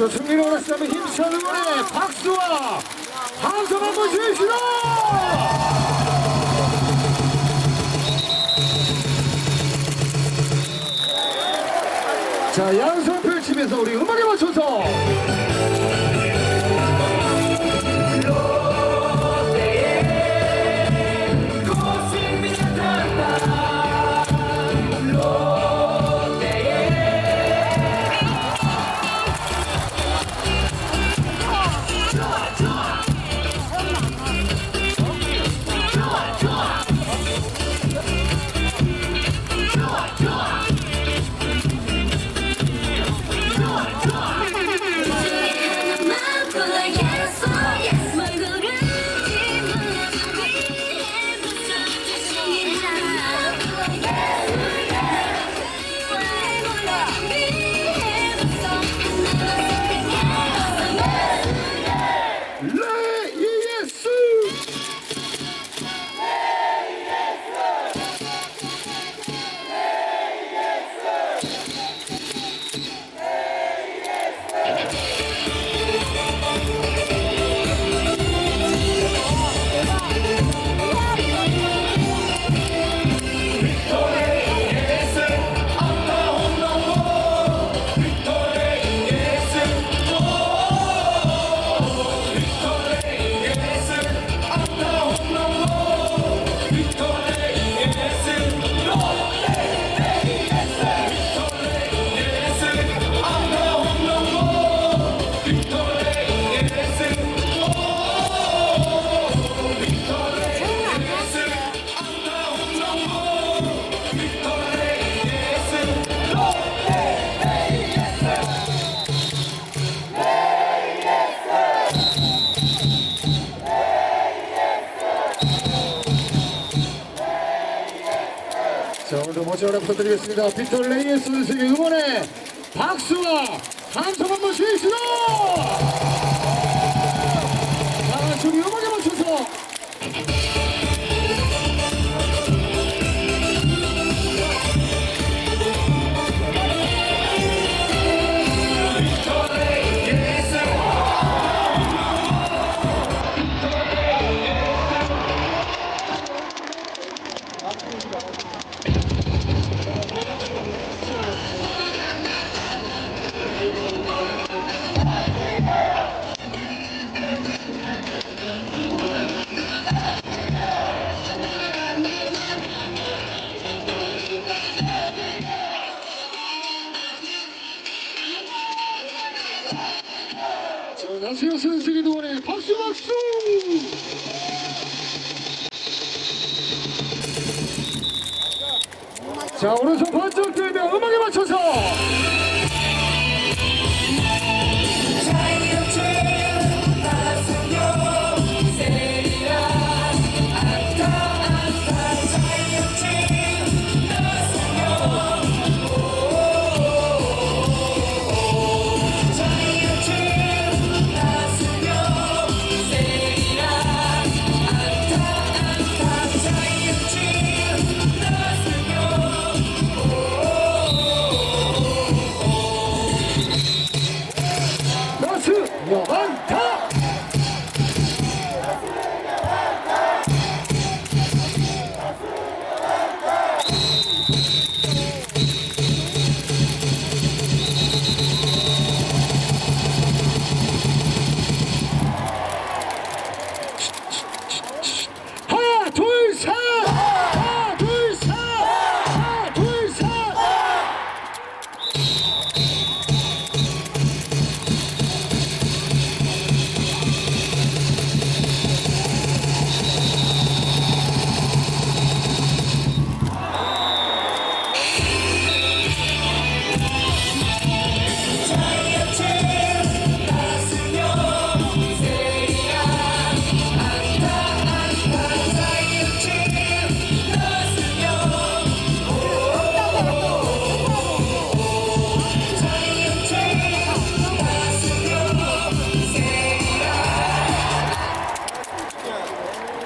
오늘도 승리를 원하시다면 힘찬 응원의 박수와 함성 한번 주시다 자 양손 펼치면서 우리 음악에 맞춰서 오늘도 모시 허락 부탁드리겠습니다. 빅터 레이에스 선수에게 응원의 박수와 함성 한번 주시죠 자 같이 우리 음악에 맞춰서 자 오른손 번쩍 들며 음악에 맞춰서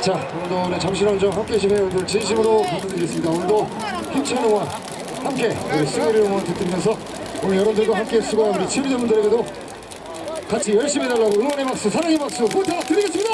자, 오늘도 우리 잠시만 좀 함께 해주신 여러분들 진심으로 감사드리겠습니다. 오늘도 힘찬 응원 함께 우리 승리를 응원 듣으면서 오늘 여러분들과 함께 수고한 우리 치료자분들에게도 같이 열심히 해달라고 응원의 박수, 사랑의 박수 부탁드리겠습니다.